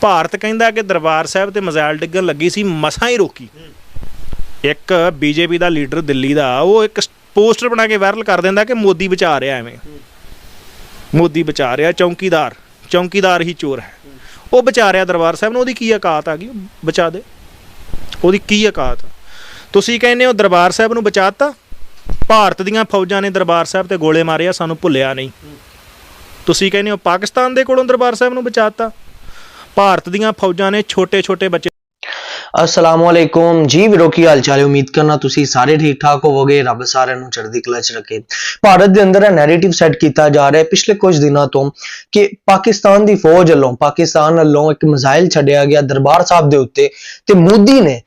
ਭਾਰਤ ਕਹਿੰਦਾ ਕਿ ਦਰਬਾਰ ਸਾਹਿਬ ਤੇ ਮਜ਼ਾਇਲ ਡਿੱਗਣ ਲੱਗੀ ਸੀ, ਮਸਾਂ ਹੀ ਰੋਕੀ। ਇੱਕ ਬੀਜੇਪੀ ਦਾ ਲੀਡਰ ਦਿੱਲੀ ਦਾ, ਉਹ ਇੱਕ ਪੋਸਟਰ ਬਣਾ ਕੇ ਵਾਇਰਲ ਕਰ ਦਿੰਦਾ ਕਿ ਮੋਦੀ ਬਚਾ ਰਿਹਾ ਐਵੇਂ। ਮੋਦੀ ਬਚਾ ਰਿਹਾ, ਚੌਂਕੀਦਾਰ ਚੌਂਕੀਦਾਰ ਹੀ ਚੋਰ ਹੈ। ਉਹ ਬਚਾ ਰਿਹਾ ਦਰਬਾਰ ਸਾਹਿਬ ਨੂੰ, ਉਹਦੀ ਕੀ ਔਕਾਤ ਆ ਗਈ? ਬਚਾ ਦੇ। ਉਹਦੀ ਕੀ ਔਕਾਤ ਤੁਸੀਂ ਕਹਿੰਦੇ ਹੋ ਦਰਬਾਰ ਸਾਹਿਬ ਨੂੰ ਬਚਾਤਾ ਭਾਰਤ ਦੀਆਂ ਫੌਜਾਂ ਨੇ ਦਰਬਾਰ ਸਾਹਿਬ ਤੇ ਗੋਲੇ ਮਾਰੇ ਆ, ਸਾਨੂੰ ਭੁੱਲਿਆ ਨਹੀਂ। ਤੁਸੀਂ ਕਹਿੰਦੇ ਹੋ ਪਾਕਿਸਤਾਨ ਦੇ ਕੋਲੋਂ ਦਰਬਾਰ ਸਾਹਿਬ ਨੂੰ ਬਚਾਤਾ ਭਾਰਤ ਦੀਆਂ ਫੌਜਾਂ ਨੇ ਛੋਟੇ-ਛੋਟੇ ਬੱਚੇ ਅਸਲਾਮੁਅਲੈਕੁਮ। ਜੀ ਵੀਰੋ, ਕੀ ਹਾਲ ਚਾਲ ਹੈ? ਉਮੀਦ ਕਰਨਾ ਤੁਸੀਂ ਸਾਰੇ ਠੀਕ ਠਾਕ ਹੋਵੋਗੇ। ਰੱਬ ਸਾਰਿਆਂ ਨੂੰ ਚੜ੍ਹਦੀ ਕਲਾ 'ਚ ਰੱਖੇ। ਭਾਰਤ ਦੇ ਅੰਦਰ ਇਹ ਨੈਰੇਟਿਵ ਸੈੱਟ ਕੀਤਾ ਜਾ ਰਿਹਾ ਹੈ ਪਿਛਲੇ ਕੁਝ ਦਿਨਾਂ ਤੋਂ ਕਿ ਪਾਕਿਸਤਾਨ ਦੀ ਫੌਜ ਵੱਲੋਂ ਪਾਕਿਸਤਾਨ ਵੱਲੋਂ ਇੱਕ ਮਿਜ਼ਾਈਲ ਛੱਡਿਆ ਗਿਆ ਦਰਬਾਰ ਸਾਹਿਬ ਦੇ ਉੱਤੇ ਤੇ ਮੋਦੀ ਨੇ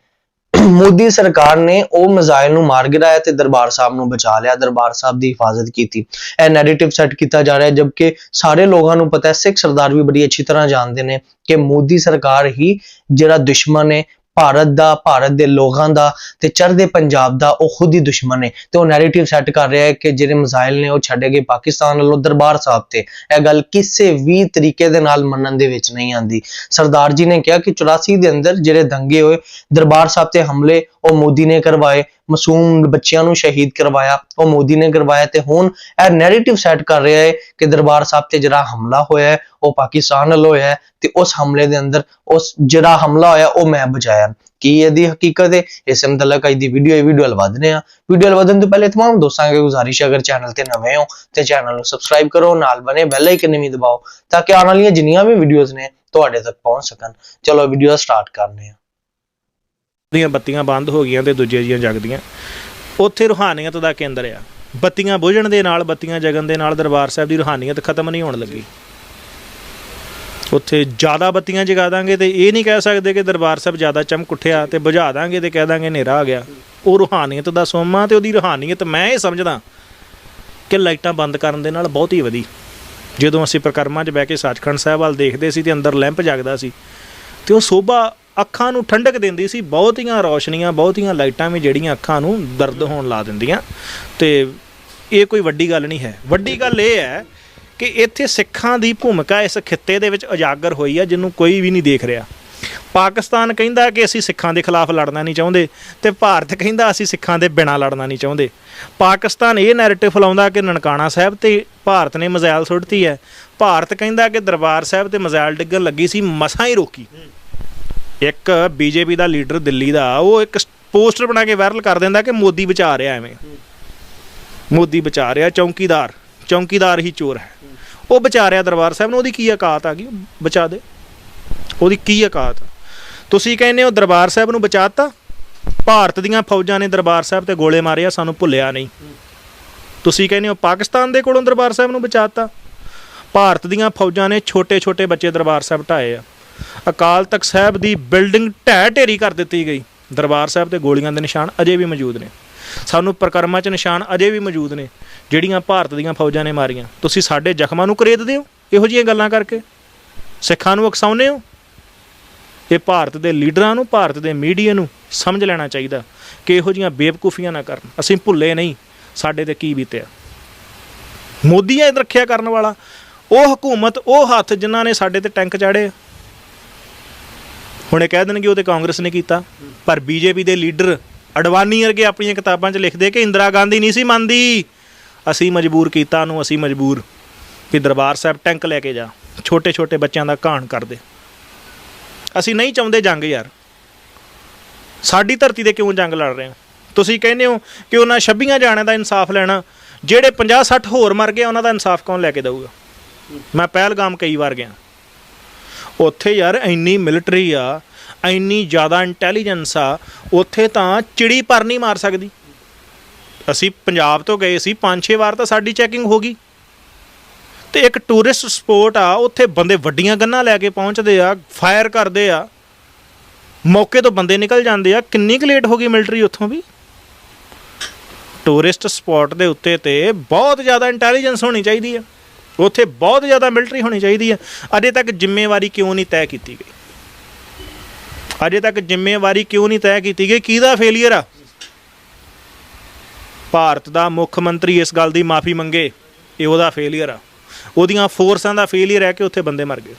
ਮੋਦੀ ਸਰਕਾਰ ਨੇ ਉਹ ਮਜ਼ਾਇਲ ਨੂੰ ਮਾਰ ਗਿਰਾਇਆ ਤੇ ਦਰਬਾਰ ਸਾਹਿਬ ਨੂੰ ਬਚਾ ਲਿਆ, ਦਰਬਾਰ ਸਾਹਿਬ ਦੀ ਹਿਫਾਜ਼ਤ ਕੀਤੀ। ਇਹ ਨੈਰੇਟਿਵ ਸੈੱਟ ਕੀਤਾ ਜਾ ਰਿਹਾ ਹੈ ਜਦਕਿ ਸਾਰੇ ਲੋਕਾਂ ਨੂੰ ਪਤਾ ਹੈ, ਸਿੱਖ ਸਰਦਾਰ ਵੀ ਬੜੀ ਅੱਛੀ ਤਰ੍ਹਾਂ ਜਾਣਦੇ ਨੇ ਕਿ ਮੋਦੀ ਸਰਕਾਰ ਹੀ ਜਿਹੜਾ ਦੁਸ਼ਮਣ ਹੈ ਭਾਰਤ ਦਾ, ਭਾਰਤ ਦੇ ਲੋਕਾਂ ਦਾ ਤੇ ਚੜ੍ਹਦੇ ਪੰਜਾਬ ਦਾ ਉਹ ਖੁਦ ਹੀ ਦੁਸ਼ਮਣ ਹੈ ਤੇ ਉਹ ਨੈਰੇਟਿਵ ਸੈੱਟ ਕਰ ਰਿਹਾ ਹੈ ਕਿ ਜਿਹੜੇ ਮਿਜ਼ਾਈਲ ਨੇ ਉਹ ਛੱਡੇ ਗਏ ਪਾਕਿਸਤਾਨ ਵੱਲੋਂ ਦਰਬਾਰ ਸਾਹਿਬ ਤੇ। ਇਹ ਗੱਲ ਕਿਸੇ ਵੀ ਤਰੀਕੇ ਦੇ ਨਾਲ ਮੰਨਣ ਦੇ ਵਿੱਚ ਨਹੀਂ ਆਂਦੀ ਸਰਦਾਰ ਜੀ ਨੇ ਕਿਹਾ ਕਿ 84 ਦੇ ਅੰਦਰ ਜਿਹੜੇ ਦੰਗੇ ਹੋਏ, ਦਰਬਾਰ ਸਾਹਿਬ ਤੇ ਹਮਲੇ ਉਹ ਮੋਦੀ ਨੇ ਕਰਵਾਏ ਮਾਸੂਮ ਬੱਚਿਆਂ ਨੂੰ ਸ਼ਹੀਦ ਕਰਵਾਇਆ, ਉਹ ਮੋਦੀ ਨੇ ਕਰਵਾਇਆ ਤੇ ਹੁਣ ਇਹ ਨੈਰੇਟਿਵ ਸੈਟ ਕਰ ਰਿਹਾ ਹੈ ਕਿ ਦਰਬਾਰ ਸਾਹਿਬ ਤੇ ਜਿਹੜਾ ਹਮਲਾ ਹੋਇਆ ਉਹ ਪਾਕਿਸਤਾਨ ਵੱਲੋਂ ਹੋਇਆ ਤੇ ਉਸ ਹਮਲੇ ਦੇ ਅੰਦਰ ਉਸ ਜਿਹੜਾ ਹਮਲਾ ਹੋਇਆ, ਉਹ ਮੈਂ ਬਚਾਇਆ ਕੀ ਇਹਦੀ ਹਕੀਕਤ ਹੈ? ਇਸ ਮੁਤਲਕ ਅੱਜ ਦੀ ਵੀਡੀਓ ਇਹ ਵੀਡੀਓ ਲਵਾਦਨੇ ਆ ਵੀਡੀਓ ਲਵਾਦਨ ਤੋਂ ਪਹਿਲੇ ਤਮਾਮ ਦੋਸਤਾਂ ਕੇ ਗੁਜ਼ਾਰਿਸ਼ ਅਗਰ ਚੈਨਲ ਤੇ ਨਵੇਂ ਹੋ ਤੇ ਚੈਨਲ ਨੂੰ ਸਬਸਕ੍ਰਾਈਬ ਕਰੋ, ਨਾਲ ਬਨੇ ਬੈਲ ਆਈਕਨ ਵੀ ਦਬਾਓ, ਤਾਂ ਕਿ ਆਉਣ ਵਾਲੀਆਂ ਜਿੰਨੀਆਂ ਵੀ ਵੀਡੀਓਜ਼ ਨੇ, ਤੁਹਾਡੇ ਤੱਕ ਪਹੁੰਚ ਸਕਣ। ਚਲੋ ਵੀਡੀਓ ਸਟਾਰਟ ਕਰਦੇ ਆ ਦੀਆਂ ਬੱਤੀਆਂ ਬੰਦ ਹੋ ਗਈਆਂ ਤੇ ਦੂਜੇ ਜੀਆਂ ਜਗਦੀਆਂ। ਉੱਥੇ ਰੂਹਾਨੀਅਤ ਦਾ ਕੇਂਦਰ ਆ। ਬੱਤੀਆਂ ਬੁਝਣ ਦੇ ਨਾਲ, ਬੱਤੀਆਂ ਜਗਣ ਦੇ ਨਾਲ ਦਰਬਾਰ ਸਾਹਿਬ ਦੀ ਰੂਹਾਨੀਅਤ ਖਤਮ ਨਹੀਂ ਹੋਣ ਲੱਗੀ। ਉੱਥੇ ਜ਼ਿਆਦਾ ਬੱਤੀਆਂ ਜਗਾ ਦਾਂਗੇ ਤੇ ਇਹ ਨਹੀਂ ਕਹਿ ਸਕਦੇ ਕਿ ਦਰਬਾਰ ਸਾਹਿਬ ਜ਼ਿਆਦਾ ਚਮਕ ਉੱਠਿਆ ਤੇ ਬੁਝਾ ਦਾਂਗੇ ਤੇ ਕਹਿ ਦਾਂਗੇ ਹਨੇਰਾ ਆ ਗਿਆ। ਉਹ ਰੂਹਾਨੀਅਤ ਦਾ ਸੋਮਾ ਤੇ ਉਹਦੀ ਰੂਹਾਨੀਅਤ ਮੈਂ ਇਹ ਸਮਝਦਾ ਕਿ ਲਾਈਟਾਂ ਬੰਦ ਕਰਨ ਦੇ ਨਾਲ ਬਹੁਤ ਹੀ ਵਧੀ। ਜਦੋਂ ਅਸੀਂ ਪ੍ਰਕਰਮਾਂ 'ਚ ਬਹਿ ਕੇ ਸੱਚਖੰਡ ਸਾਹਿਬ ਵੱਲ ਦੇਖਦੇ ਸੀ ਤੇ ਅੰਦਰ ਲੈਂਪ ਜਗਦਾ ਸੀ ਤੇ ਉਹ ਸੋਭਾ ਅੱਖਾਂ ਨੂੰ ਠੰਡਕ ਦਿੰਦੀ ਸੀ, ਬਹੁਤੀਆਂ ਰੌਸ਼ਨੀਆਂ, ਬਹੁਤੀਆਂ ਲਾਈਟਾਂ ਵੀ ਜਿਹੜੀਆਂ ਅੱਖਾਂ ਨੂੰ ਦਰਦ ਹੋਣ ਲਾ ਦਿੰਦੀਆਂ। ਤੇ ਇਹ ਕੋਈ ਵੱਡੀ ਗੱਲ ਨਹੀਂ ਹੈ। ਵੱਡੀ ਗੱਲ ਇਹ ਹੈ ਕਿ ਇੱਥੇ ਸਿੱਖਾਂ ਦੀ ਭੂਮਿਕਾ ਇਸ ਖਿੱਤੇ ਦੇ ਵਿੱਚ ਉਜਾਗਰ ਹੋਈ ਹੈ ਜਿਹਨੂੰ ਕੋਈ ਵੀ ਨਹੀਂ ਦੇਖ ਰਿਹਾ। ਪਾਕਿਸਤਾਨ ਕਹਿੰਦਾ ਕਿ ਅਸੀਂ ਸਿੱਖਾਂ ਦੇ ਖਿਲਾਫ ਲੜਨਾ ਨਹੀਂ ਚਾਹੁੰਦੇ ਤੇ ਭਾਰਤ ਕਹਿੰਦਾ ਅਸੀਂ ਸਿੱਖਾਂ ਦੇ ਬਿਨਾਂ ਲੜਨਾ ਨਹੀਂ ਚਾਹੁੰਦੇ। ਪਾਕਿਸਤਾਨ ਇਹ ਨੈਰੇਟਿਵ ਫਲਾਉਂਦਾ ਕਿ ਨਨਕਾਣਾ ਸਾਹਿਬ ਤੇ ਭਾਰਤ ਨੇ ਮਜ਼ਾਇਲ ਸੁੱਟਤੀ ਹੈ। ਭਾਰਤ ਕਹਿੰਦਾ ਕਿ ਦਰਬਾਰ ਸਾਹਿਬ ਤੇ ਮਜ਼ਾਇਲ ਡਿੱਗਣ ਲੱਗੀ ਸੀ, ਮਸਾਂ ਹੀ ਰੋਕੀ। ਇੱਕ ਬੀਜੇਪੀ ਦਾ ਲੀਡਰ ਦਿੱਲੀ ਦਾ, ਉਹ ਇੱਕ ਪੋਸਟਰ ਬਣਾ ਕੇ ਵਾਇਰਲ ਕਰ ਦਿੰਦਾ ਕਿ ਮੋਦੀ ਬਚਾ ਰਿਹਾ ਐਵੇਂ। ਮੋਦੀ ਬਚਾ ਰਿਹਾ, ਚੌਂਕੀਦਾਰ ਚੌਂਕੀਦਾਰ ਹੀ ਚੋਰ ਹੈ। ਉਹ ਬਚਾ ਰਿਹਾ ਦਰਬਾਰ ਸਾਹਿਬ ਨੂੰ, ਉਹਦੀ ਕੀ ਔਕਾਤ ਆ ਗਈ? ਬਚਾ ਦੇ। ਉਹਦੀ ਕੀ ਔਕਾਤ ਤੁਸੀਂ ਕਹਿੰਦੇ ਹੋ ਦਰਬਾਰ ਸਾਹਿਬ ਨੂੰ ਬਚਾਤਾ ਭਾਰਤ ਦੀਆਂ ਫੌਜਾਂ ਨੇ ਦਰਬਾਰ ਸਾਹਿਬ ਤੇ ਗੋਲੇ ਮਾਰੇ ਆ, ਸਾਨੂੰ ਭੁੱਲਿਆ ਨਹੀਂ। ਤੁਸੀਂ ਕਹਿੰਦੇ ਹੋ ਪਾਕਿਸਤਾਨ ਦੇ ਕੋਲੋਂ ਦਰਬਾਰ ਸਾਹਿਬ ਨੂੰ ਬਚਾਤਾ ਭਾਰਤ ਦੀਆਂ ਫੌਜਾਂ ਨੇ ਛੋਟੇ-ਛੋਟੇ ਬੱਚੇ ਦਰਬਾਰ ਸਾਹਿਬ ਢਾਏ ਆ। ਅਕਾਲ ਤਖਤ ਸਾਹਿਬ ਦੀ ਬਿਲਡਿੰਗ ਢਹਿ ਢੇਰੀ ਕਰ ਦਿੱਤੀ ਗਈ। ਦਰਬਾਰ ਸਾਹਿਬ ਤੇ ਗੋਲੀਆਂ ਦੇ ਨਿਸ਼ਾਨ ਅਜੇ ਵੀ ਮੌਜੂਦ ਨੇ। ਸਾਨੂੰ ਪ੍ਰਕਰਮਾਂ 'ਚ ਨਿਸ਼ਾਨ ਅਜੇ ਵੀ ਮੌਜੂਦ ਨੇ, ਜਿਹੜੀਆਂ ਭਾਰਤ ਦੀਆਂ ਫੌਜਾਂ ਨੇ ਮਾਰੀਆਂ। ਤੁਸੀਂ ਸਾਡੇ ਜ਼ਖਮਾਂ ਨੂੰ ਕਰੇਦਦੇ ਹੋ ਇਹੋ ਜਿਹੀਆਂ ਗੱਲਾਂ ਕਰਕੇ। ਸਿੱਖਾਂ ਨੂੰ ਉਕਸਾਉਂਦੇ ਹੋ? ਇਹ ਭਾਰਤ ਦੇ ਲੀਡਰਾਂ ਨੂੰ, ਭਾਰਤ ਦੇ ਮੀਡੀਆ ਨੂੰ ਸਮਝ ਲੈਣਾ ਚਾਹੀਦਾ ਕਿ ਇਹੋ ਜਿਹੀਆਂ ਬੇਵਕੂਫੀਆਂ ਨਾ ਕਰਨ। ਅਸੀਂ ਭੁੱਲੇ ਨਹੀਂ, ਸਾਡੇ ਤੇ ਕੀ ਬੀਤਿਆ। ਮੋਦੀ ਹੈ ਰੱਖਿਆ ਕਰਨ ਵਾਲਾ। ਉਹ ਹਕੂਮਤ, ਉਹ ਹੱਥ ਜਿਨ੍ਹਾਂ ਨੇ ਸਾਡੇ ਤੇ ਟੈਂਕ ਚਾੜੇ ਹੁਣ ਇਹ ਕਹਿ ਦੇਣਗੇ ਉਹ ਤੇ ਕਾਂਗਰਸ ਨੇ ਕੀਤਾ, ਪਰ ਬੀਜੇਪੀ ਦੇ ਲੀਡਰ ਅਡਵਾਨੀ ਵਰਗੇ ਆਪਣੀਆਂ ਕਿਤਾਬਾਂ 'ਚ ਲਿਖਦੇ ਕਿ ਇੰਦਰਾ ਗਾਂਧੀ ਨਹੀਂ ਸੀ ਮੰਨਦੀ। ਅਸੀਂ ਮਜਬੂਰ ਕੀਤਾ ਨੂੰ ਅਸੀਂ ਮਜਬੂਰ ਕਿ ਦਰਬਾਰ ਸਾਹਿਬ ਟੈਂਕ ਲੈ ਕੇ ਜਾ ਛੋਟੇ ਛੋਟੇ ਬੱਚਿਆਂ ਦਾ ਘਾਣ ਕਰਦੇ ਅਸੀਂ ਨਹੀਂ ਚਾਹੁੰਦੇ ਜੰਗ ਯਾਰ। ਸਾਡੀ ਧਰਤੀ ਤੇ ਕਿਉਂ ਜੰਗ ਲੜ ਰਹੇ ਹੋ? ਤੁਸੀਂ ਕਹਿੰਦੇ ਹੋ ਕਿ ਉਹਨਾਂ 26 ਜਾਣਿਆਂ ਦਾ ਇਨਸਾਫ ਲੈਣਾ, ਜਿਹੜੇ 50 60 ਹੋਰ ਮਰ ਗਏ, ਉਹਨਾਂ ਦਾ ਇਨਸਾਫ ਕੌਣ ਲੈ ਕੇ ਦੇਊਗਾ? ਮੈਂ ਪਹਿਲਗਾਮ ਕਈ ਵਾਰ ਗਿਆ। ਉੱਥੇ ਯਾਰ ਇੰਨੀ ਮਿਲਟਰੀ ਆ, ਇੰਨੀ ਜ਼ਿਆਦਾ ਇੰਟੈਲੀਜੈਂਸ ਆ, ਉੱਥੇ ਤਾਂ ਚਿੜੀ ਪਰ ਨਹੀਂ ਮਾਰ ਸਕਦੀ। ਅਸੀਂ ਪੰਜਾਬ ਤੋਂ ਗਏ ਸੀ 5-6 ਵਾਰ ਤਾਂ ਸਾਡੀ ਚੈਕਿੰਗ ਹੋ ਗਈ। ਤੇ ਇੱਕ ਟੂਰਿਸਟ ਸਪੋਟ ਆ, ਉੱਥੇ ਬੰਦੇ ਵੱਡੀਆਂ ਗੰਨਾਂ ਲੈ ਕੇ ਪਹੁੰਚਦੇ ਆ ਫਾਇਰ ਕਰਦੇ ਆ। ਮੌਕੇ ਤੋਂ ਬੰਦੇ ਨਿਕਲ ਜਾਂਦੇ ਆ, ਕਿੰਨੀ ਕੁ ਲੇਟ ਹੋ ਗਈ ਮਿਲਟਰੀ ਉੱਥੋਂ ਵੀ? ਟੂਰਿਸਟ ਸਪੌਟ ਦੇ ਉੱਤੇ ਤੇ ਬਹੁਤ ਜ਼ਿਆਦਾ ਇੰਟੈਲੀਜੈਂਸ ਹੋਣੀ ਚਾਹੀਦੀ ਆ। ਉੱਥੇ ਬਹੁਤ ਜ਼ਿਆਦਾ ਮਿਲਟਰੀ ਹੋਣੀ ਚਾਹੀਦੀ ਹੈ। ਅਜੇ ਤੱਕ ਜ਼ਿੰਮੇਵਾਰੀ ਕਿਉਂ ਨਹੀਂ ਤੈਅ ਕੀਤੀ ਗਈ? ਅਜੇ ਤੱਕ ਜ਼ਿੰਮੇਵਾਰੀ ਕਿਉਂ ਨਹੀਂ ਤੈਅ ਕੀਤੀ ਗਈ? ਕਿਹਦਾ ਫੇਲਿਅਰ ਆ? ਭਾਰਤ ਦਾ ਮੁੱਖ ਮੰਤਰੀ ਇਸ ਗੱਲ ਦੀ ਮਾਫੀ ਮੰਗੇ, ਇਹ ਉਹਦਾ ਫੇਲਿਅਰ ਆ। ਉਹਦੀਆਂ ਫੋਰਸਾਂ ਦਾ ਫੇਲਿਅਰ ਹੈ ਕਿ ਉੱਥੇ ਬੰਦੇ ਮਰ ਗਏ।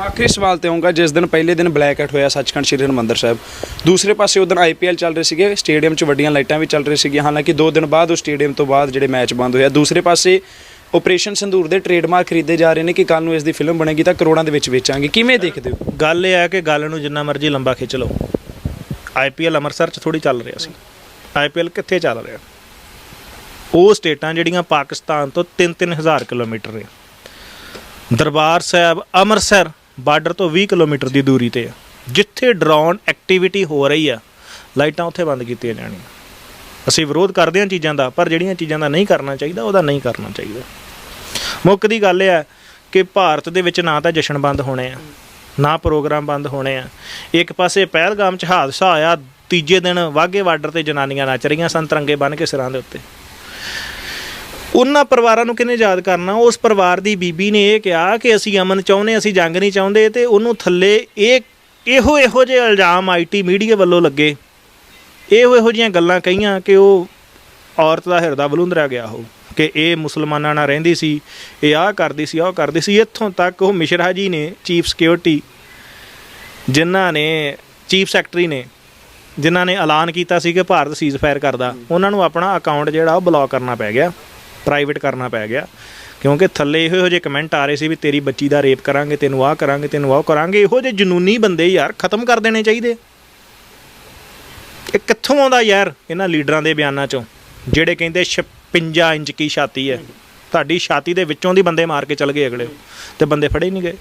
ਆਖਰੀ ਸਵਾਲ ਤੇ ਆਉਂਗਾ, ਜਿਸ ਦਿਨ ਪਹਿਲੇ ਦਿਨ ਬਲੈਕ ਆਊਟ ਹੋਇਆ ਸੱਚਖੰਡ ਸ੍ਰੀ ਹਰਿਮੰਦਰ ਸਾਹਿਬ। ਦੂਸਰੇ ਪਾਸੇ ਉਦੋਂ ਆਈਪੀਐਲ ਚੱਲ ਰਹੇ ਸੀਗੇ ਸਟੇਡੀਅਮ 'ਚ ਵੱਡੀਆਂ ਲਾਈਟਾਂ ਵੀ ਚੱਲ ਰਹੀ ਸੀਗੀਆਂ। ਹਾਲਾਂਕਿ 2 ਦਿਨ ਬਾਅਦ ਉਹ ਸਟੇਡੀਅਮ ਤੋਂ ਬਾਅਦ ਜਿਹੜੇ ਮੈਚ ਬੰਦ ਹੋਇਆ ਦੂਸਰੇ ਪਾਸੇ ਆਪਰੇਸ਼ਨ ਸੰਦੂਰ ਦੇ ਟ੍ਰੇਡਮਾਰਕ ਖਰੀਦੇ ਜਾ ਰਹੇ ਨੇ ਕਿ ਕੱਲ ਨੂੰ ਇਸ ਦੀ ਫਿਲਮ ਬਣੇਗੀ ਤਾਂ ਕਰੋੜਾਂ ਦੇ ਵਿੱਚ ਵੇਚਾਂਗੇ। ਕਿਵੇਂ ਦੇਖਦੇ ਹੋ? ਗੱਲ ਇਹ ਹੈ ਕਿ ਗੱਲ ਨੂੰ ਜਿੰਨਾ ਮਰਜ਼ੀ ਲੰਬਾ ਖਿੱਚ ਲਓ। ਆਈਪੀਐਲ ਅੰਮ੍ਰਿਤਸਰ 'ਚ ਥੋੜੀ ਚੱਲ ਰਿਹਾ ਸੀ। ਆਈਪੀਐਲ ਕਿੱਥੇ ਚੱਲ ਰਿਹਾ? ਉਹ ਸਟੇਟਾਂ ਜਿਹੜੀਆਂ ਪਾਕਿਸਤਾਨ ਤੋਂ 3-3000 ਕਿਲੋਮੀਟਰ ਨੇ। ਦਰਬਾਰ ਸਾਹਿਬ ਅੰਮ੍ਰਿਤਸਰ ਬਾਰਡਰ ਤੋਂ 20 ਕਿਲੋਮੀਟਰ ਦੀ ਦੂਰੀ ਤੇ ਆ। ਜਿੱਥੇ ਡਰੋਨ ਐਕਟੀਵਿਟੀ ਹੋ ਰਹੀ ਆ, ਲਾਈਟਾਂ ਉੱਥੇ ਬੰਦ ਕੀਤੀਆਂ ਜਾਣੀਆਂ। ਅਸੀਂ ਵਿਰੋਧ ਕਰਦੇ ਹਾਂ ਚੀਜ਼ਾਂ ਦਾ, ਪਰ ਜਿਹੜੀਆਂ ਚੀਜ਼ਾਂ ਦਾ ਨਹੀਂ ਕਰਨਾ ਚਾਹੀਦਾ, ਉਹਦਾ ਨਹੀਂ ਕਰਨਾ ਚਾਹੀਦਾ। ਮੁੱਖ ਦੀ ਗੱਲ ਇਹ ਹੈ ਕਿ ਭਾਰਤ ਦੇ ਵਿੱਚ ਨਾ ਤਾਂ ਜਸ਼ਨ ਬੰਦ ਹੋਣੇ ਆ, ਨਾ ਪ੍ਰੋਗਰਾਮ ਬੰਦ ਹੋਣੇ ਆ। ਇੱਕ ਪਾਸੇ ਪਹਿਲਗਾਮ 'ਚ ਹਾਦਸਾ ਆਇਆ ਤੀਜੇ ਦਿਨ ਵਾਘੇ ਬਾਰਡਰ ਤੇ ਜਨਾਨੀਆਂ ਨੱਚ ਰਹੀਆਂ ਸਨ, ਤਿਰੰਗੇ ਬੰਨ੍ਹ ਕੇ ਸਿਰਾਂ ਦੇ ਉੱਤੇ। ਉਹਨਾਂ ਪਰਿਵਾਰਾਂ ਨੂੰ ਕਿਹਨੇ ਯਾਦ ਕਰਨਾ? ਉਸ ਪਰਿਵਾਰ ਦੀ ਬੀਬੀ ਨੇ ਇਹ ਕਿਹਾ ਕਿ ਅਸੀਂ ਅਮਨ ਚਾਹੁੰਦੇ ਅਸੀਂ ਜੰਗ ਨਹੀਂ ਚਾਹੁੰਦੇ, ਤੇ ਉਹਨੂੰ ਥੱਲੇ ਇਹ ਇਹੋ ਇਹੋ ਜਿਹੇ ਇਲਜ਼ਾਮ ਆਈਟੀ ਮੀਡੀਆ ਵੱਲੋਂ ਲੱਗੇ। ਇਹੋ ਇਹੋ ਜਿਹੀਆਂ ਗੱਲਾਂ ਕਹੀਆਂ ਕਿ ਉਹ ਔਰਤ ਦਾ ਹਿਰਦਾ ਬਲੁੰਦਰਿਆ ਗਿਆ ਉਹ ਕਿ ਇਹ ਮੁਸਲਮਾਨਾਂ ਨਾਲ ਰਹਿੰਦੀ ਸੀ, ਇਹ ਆਹ ਕਰਦੀ ਸੀ, ਉਹ ਕਰਦੀ ਸੀ। ਇੱਥੋਂ ਤੱਕ ਉਹ ਮਿਸ਼ਰਾ ਜੀ ਨੇ, ਚੀਫ ਸਿਕਿਉਰਿਟੀ, ਜਿਨ੍ਹਾਂ ਨੇ, ਚੀਫ ਸੈਕਟਰੀ ਨੇ, ਜਿਨ੍ਹਾਂ ਨੇ ਐਲਾਨ ਕੀਤਾ ਸੀ ਕਿ ਭਾਰਤ ਸੀਜ਼ ਫਾਇਰ ਕਰਦਾ, ਉਹਨਾਂ ਨੂੰ ਆਪਣਾ ਅਕਾਊਂਟ ਜਿਹੜਾ ਉਹ ਬਲੌਕ ਕਰਨਾ ਪੈ ਗਿਆ ਪ੍ਰਾਈਵੇਟ ਕਰਨਾ ਪੈ ਗਿਆ। ਕਿਉਂਕਿ ਥੱਲੇ ਇਹੋ ਜਿਹੇ ਕਮੈਂਟ ਆ ਰਹੇ ਸੀ ਵੀ ਤੇਰੀ ਬੱਚੀ ਦਾ ਰੇਪ ਕਰਾਂਗੇ, ਤੈਨੂੰ ਆਹ ਕਰਾਂਗੇ, ਤੈਨੂੰ ਆਹ ਕਰਾਂਗੇ, ਇਹੋ ਜਿਹੇ ਜਨੂਨੀ ਬੰਦੇ ਯਾਰ ਖਤਮ ਕਰ ਦੇਣੇ ਚਾਹੀਦੇ। ਕਿੱਥੋਂ ਆਉਂਦਾ ਯਾਰ ਇਹਨਾਂ ਲੀਡਰਾਂ ਦੇ ਬਿਆਨਾਂ ਚੋਂ? ਜਿਹੜੇ ਕਹਿੰਦੇ 56 ਇੰਚ ਕੀ ਛਾਤੀ ਹੈ। ਤੁਹਾਡੀ ਛਾਤੀ ਦੇ ਵਿੱਚੋਂ ਦੀ ਬੰਦੇ ਮਾਰ ਕੇ ਚਲ ਗਏ ਅਗਲੇ। ਤੇ ਬੰਦੇ ਫੜੇ ਨਹੀਂ ਗਏ।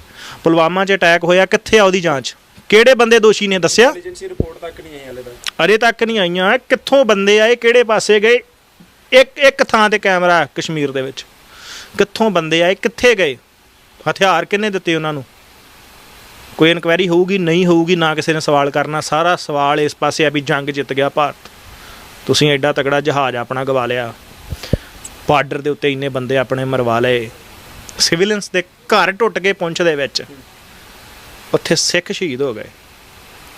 ਪੁਲਵਾਮਾ 'ਚ ਅਟੈਕ ਹੋਇਆ ਕਿੱਥੇ ਆ ਉਹਦੀ ਜਾਂਚ? ਕਿਹੜੇ ਬੰਦੇ ਦੋਸ਼ੀ ਨੇ ਦੱਸਿਆ? ਏਜੰਸੀ ਰਿਪੋਰਟ ਤੱਕ ਨਹੀਂ ਆਈ ਹਲੇ ਤੱਕ। ਅਰੇ ਤੱਕ ਨਹੀਂ ਆਈਆਂ। ਕਿੱਥੋਂ ਬੰਦੇ ਆਏ? ਕਿਹੜੇ ਪਾਸੇ ਗਏ? ਇੱਕ ਇੱਕ ਥਾਂ ਤੇ ਕੈਮਰਾ ਕਸ਼ਮੀਰ ਦੇ ਵਿੱਚ। ਕਿੱਥੋਂ ਬੰਦੇ ਆਏ? ਕਿੱਥੇ ਗਏ? ਹਥਿਆਰ ਕਿੰਨੇ ਦਿੱਤੇ ਉਹਨਾਂ ਨੂੰ? ਕੋਈ ਇਨਕੁਆਇਰੀ ਹੋਊਗੀ, ਨਹੀਂ ਹੋਊਗੀ, ਨਾ ਕਿਸੇ ਨੇ ਸਵਾਲ ਕਰਨਾ, ਸਾਰਾ ਸਵਾਲ ਇਸ ਪਾਸੇ ਆ ਵੀ ਜੰਗ ਜਿੱਤ ਗਿਆ ਭਾਰਤ। ਤੁਸੀਂ ਐਡਾ ਤਕੜਾ ਜਹਾਜ਼ ਆਪਣਾ ਗਵਾ ਲਿਆ। ਬਾਰਡਰ ਦੇ ਉੱਤੇ ਇੰਨੇ ਬੰਦੇ ਆਪਣੇ ਮਰਵਾ ਲਏ। ਸਿਵਿਲਨਸ ਦੇ ਘਰ ਟੁੱਟ ਕੇ ਪੁੰਛ ਦੇ ਵਿੱਚ। ਉੱਥੇ ਸਿੱਖ ਸ਼ਹੀਦ ਹੋ ਗਏ।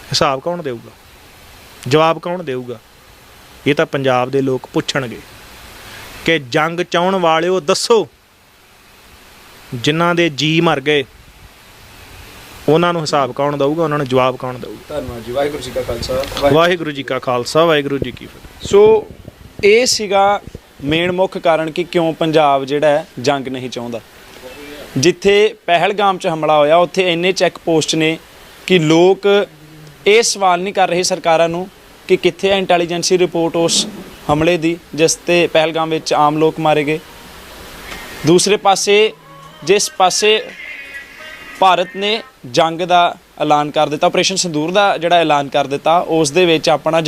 ਹਿਸਾਬ ਕੌਣ ਦੇਊਗਾ? ਜਵਾਬ ਕੌਣ ਦੇਊਗਾ? ਇਹ ਤਾਂ ਪੰਜਾਬ ਦੇ ਲੋਕ ਪੁੱਛਣਗੇ। ਕਿ ਜੰਗ ਚਾਉਣ ਵਾਲਿਓ ਦੱਸੋ, ਜਿਨ੍ਹਾਂ ਦੇ ਜੀ ਮਰ ਗਏ। ਉਹਨਾਂ ਨੂੰ ਹਿਸਾਬ ਕੌਣ ਦਊਗਾ ਉਹਨਾਂ ਨੂੰ ਜਵਾਬ ਕੌਣ ਦਊਗਾ? ਧੰਨਵਾਦ ਜੀ ਵਾਹਿਗੁਰੂ ਜੀ ਕਾ ਖਾਲਸਾ ਵਾਹਿਗੁਰੂ ਜੀ ਕਾ ਖਾਲਸਾ ਵਾਹਿਗੁਰੂ ਜੀ ਕੀ ਫਤਿਹ। ਸੋ ਇਹ ਸੀਗਾ ਮੇਨ ਮੁੱਖ ਕਾਰਨ ਕਿ ਕਿਉਂ ਪੰਜਾਬ ਜਿਹੜਾ ਹੈ ਜੰਗ ਨਹੀਂ ਚਾਹੁੰਦਾ। ਜਿੱਥੇ ਪਹਿਲਗਾਮ 'ਚ ਹਮਲਾ ਹੋਇਆ ਉੱਥੇ ਇੰਨੇ ਚੈੱਕ ਪੋਸਟ ਨੇ ਕਿ ਲੋਕ ਇਹ ਸਵਾਲ ਨਹੀਂ ਕਰ ਰਹੇ ਸਰਕਾਰਾਂ ਨੂੰ ਕਿ ਕਿੱਥੇ ਹੈ ਇੰਟੈਲੀਜੈਂਸੀ ਰਿਪੋਰਟ ਉਸ ਹਮਲੇ ਦੀ ਜਿਸ ਤੇ ਪਹਿਲਗਾਮ ਵਿੱਚ ਆਮ ਲੋਕ ਮਾਰੇ ਗਏ। ਦੂਸਰੇ ਪਾਸੇ ਜਿਸ ਪਾਸੇ ਭਾਰਤ ਨੇ ਜੰਗ ਦਾ ਐਲਾਨ ਕਰ ਦਿੱਤਾ, ਆਪਰੇਸ਼ਨ ਸੰਦੂਰ ਦਾ ਜਿਹੜਾ ਐਲਾਨ ਕਰ ਦਿੱਤਾ, ਉਸ ਦੇ ਵਿੱਚ ਆਪਣਾ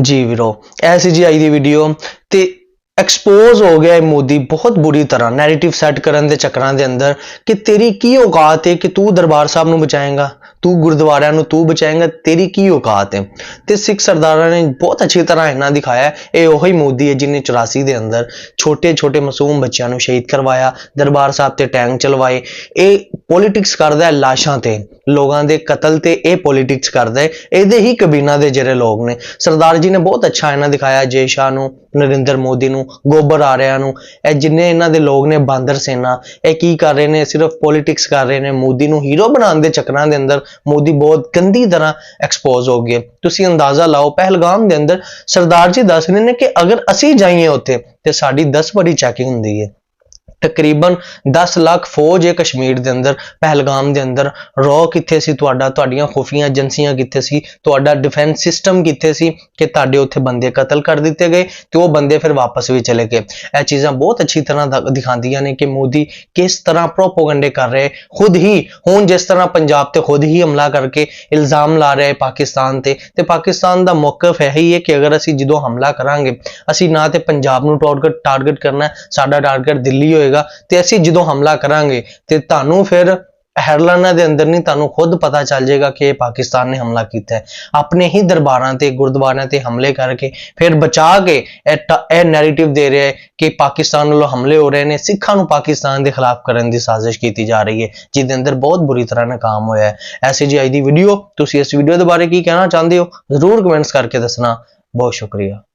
ਜੀ ਵੀਰੋ ਐਸੀ ਜੀ ਆਈ ਦੀ ਵੀਡੀਓ ਤੇ ਐਕਸਪੋਜ਼ ਹੋ ਗਿਆ ਹੈ ਮੋਦੀ ਬਹੁਤ ਬੁਰੀ ਤਰ੍ਹਾਂ ਨੈਰੇਟਿਵ ਸੈੱਟ ਕਰਨ ਦੇ ਚੱਕਰਾਂ ਦੇ ਅੰਦਰ ਕਿ ਤੇਰੀ ਕੀ ਔਕਾਤ ਹੈ ਕਿ ਤੂੰ ਦਰਬਾਰ ਸਾਹਿਬ ਨੂੰ ਬਚਾਏਂਗਾ, ਤੂੰ ਗੁਰਦੁਆਰਿਆਂ ਨੂੰ ਤੂੰ ਬਚਾਏਗਾ, ਤੇਰੀ ਕੀ ਔਕਾਤ ਹੈ? ਤੇ ਸਿੱਖ ਸਰਦਾਰਾਂ ਨੇ ਬਹੁਤ ਅੱਛੀ ਤਰ੍ਹਾਂ ਇਹਨਾਂ ਦਿਖਾਇਆ, ਇਹ ਉਹੀ ਮੋਦੀ ਹੈ ਜਿਹਨੇ 84 ਦੇ ਅੰਦਰ ਛੋਟੇ ਛੋਟੇ ਮਾਸੂਮ ਬੱਚਿਆਂ ਨੂੰ ਸ਼ਹੀਦ ਕਰਵਾਇਆ, ਦਰਬਾਰ ਸਾਹਿਬ ਤੇ ਟੈਂਕ ਚਲਵਾਏ, ਇਹ ਪੋਲਿਟਿਕਸ ਕਰਦਾ ਹੈ ਲਾਸ਼ਾਂ ਤੇ। ਲੋਕਾਂ ਦੇ ਕਤਲ ਤੇ ਇਹ ਪੋਲਿਟਿਕਸ ਕਰਦਾ ਹੈ। ਇਹਦੇ ਹੀ ਕਬੀਨਾ ਦੇ ਜਿਹੜੇ ਲੋਕ ਨੇ। ਸਰਦਾਰ ਜੀ ਨੇ ਬਹੁਤ ਅੱਛਾ ਇਹਨਾਂ ਦਿਖਾਇਆ, ਜੇ ਸ਼ਾਹ ਨੂੰ, ਨਰਿੰਦਰ ਮੋਦੀ ਨੂੰ, ਗੋਬਰ ਆਰਿਆਂ ਨੂੰ। ਇਹ ਜਿੰਨੇ ਇਹਨਾਂ ਦੇ ਲੋਕ ਨੇ ਬਾਂਦਰ ਸੈਨਾ, ਇਹ ਕੀ ਕਰ ਰਹੇ ਨੇ? ਸਿਰਫ ਪੋਲਿਟਿਕਸ ਕਰ ਰਹੇ ਨੇ। ਮੋਦੀ ਨੂੰ ਹੀਰੋ ਬਣਾਉਣ ਦੇ ਚੱਕਰਾਂ ਦੇ ਅੰਦਰ ਮੋਦੀ ਬਹੁਤ ਗੰਦੀ ਤਰ੍ਹਾਂ ਐਕਸਪੋਜ਼ ਹੋ ਗਏ। ਤੁਸੀਂ ਅੰਦਾਜ਼ਾ ਲਾਓ, ਪਹਿਲਗਾਮ ਦੇ ਅੰਦਰ ਸਰਦਾਰ ਜੀ ਦੱਸ ਰਹੇ ਨੇ ਕਿ ਅਗਰ ਅਸੀਂ ਜਾਈਏ ਉੱਥੇ, ਤੇ ਸਾਡੀ 10 ਬੜੀ ਚੈਕਿੰਗ ਹੁੰਦੀ ਹੈ। ਤਕਰੀਬਨ 10 ਲੱਖ ਫੌਜ ਹੈ ਕਸ਼ਮੀਰ ਦੇ ਅੰਦਰ, ਪਹਿਲਗਾਮ ਦੇ ਅੰਦਰ। ਰੋ ਕਿੱਥੇ ਸੀ ਤੁਹਾਡਾ? ਤੁਹਾਡੀਆਂ ਖੁਫੀਆਂ ਏਜੰਸੀਆਂ ਕਿੱਥੇ ਸੀ? ਤੁਹਾਡਾ ਡਿਫੈਂਸ ਸਿਸਟਮ ਕਿੱਥੇ ਸੀ ਕਿ ਤੁਹਾਡੇ ਉੱਥੇ ਬੰਦੇ ਕਤਲ ਕਰ ਦਿੱਤੇ ਗਏ ਤੇ ਉਹ ਬੰਦੇ ਫਿਰ ਵਾਪਸ ਵੀ ਚਲੇ ਗਏ? ਇਹ ਚੀਜ਼ਾਂ ਬਹੁਤ ਅੱਛੀ ਤਰ੍ਹਾਂ ਦ- ਦਿਖਾਉਂਦੀਆਂ ਨੇ ਕਿ ਮੋਦੀ ਕਿਸ ਤਰ੍ਹਾਂ ਪ੍ਰੋਪਗੈਂਡੇ ਕਰ ਰਹੇ ਖੁਦ ਹੀ, ਹੁਣ ਜਿਸ ਤਰ੍ਹਾਂ ਪੰਜਾਬ ਤੇ ਖੁਦ ਹੀ ਹਮਲਾ ਕਰਕੇ ਇਲਜ਼ਾਮ ਲਾ ਰਹੇ ਪਾਕਿਸਤਾਨ ਤੇ ਤੇ ਪਾਕਿਸਤਾਨ ਦਾ ਮੌਕਫ ਇਹ ਹੀ ਹੈ ਕਿ ਅਗਰ ਅਸੀਂ ਜਦੋਂ ਹਮਲਾ ਕਰਾਂਗੇ, ਅਸੀਂ ਨਾ ਤੇ ਪੰਜਾਬ ਨੂੰ ਟਾਰਗੇਟ ਟਾਰਗੇਟ ਕਰਨਾ ਸਾਡਾ ਟਾਰਗੇਟ ਦਿੱਲੀ ਹੋਏਗਾ। ਤੇ ਅਸੀਂ ਜਦੋਂ ਹਮਲਾ ਕਰਾਂਗੇ ਤੇ ਤੁਹਾਨੂੰ ਫਿਰ ਹੈਡਲਾਈਨਾਂ ਦੇ ਅੰਦਰ ਨਹੀਂ, ਤੁਹਾਨੂੰ ਖੁਦ ਪਤਾ ਚੱਲ ਜਾਏਗਾ ਕਿ ਇਹ ਪਾਕਿਸਤਾਨ ਨੇ ਹਮਲਾ ਕੀਤਾ ਹੈ। ਆਪਣੇ ਹੀ ਦਰਬਾਰਾਂ ਤੇ, ਗੁਰਦੁਆਰਿਆਂ ਤੇ ਹਮਲੇ ਕਰਕੇ ਫਿਰ ਬਚਾ ਕੇ ਇਹ ਨੈਰੇਟਿਵ ਦੇ ਰਿਹਾ ਹੈ ਕਿ ਪਾਕਿਸਤਾਨ ਵੱਲੋਂ ਹਮਲੇ ਹੋ ਰਹੇ ਨੇ, ਸਿੱਖਾਂ ਨੂੰ ਪਾਕਿਸਤਾਨ ਦੇ ਖਿਲਾਫ ਕਰਨ ਦੀ ਸਾਜ਼ਿਸ਼ ਕੀਤੀ ਜਾ ਰਹੀ ਹੈ, ਜਿਹਦੇ ਅੰਦਰ ਬਹੁਤ ਬੁਰੀ ਤਰ੍ਹਾਂ ਨਾਕਾਮ ਹੋਇਆ ਹੈ। ਐਸੀ ਜੀ ਅੱਜ ਦੀ ਵੀਡੀਓ ਤੁਸੀਂ ਇਸ ਵੀਡੀਓ ਦੇ ਬਾਰੇ ਕੀ ਕਹਿਣਾ ਚਾਹੁੰਦੇ ਹੋ, ਜ਼ਰੂਰ ਕਮੈਂਟਸ ਕਰਕੇ ਦੱਸਣਾ। ਬਹੁਤ ਸ਼ੁਕਰੀਆ।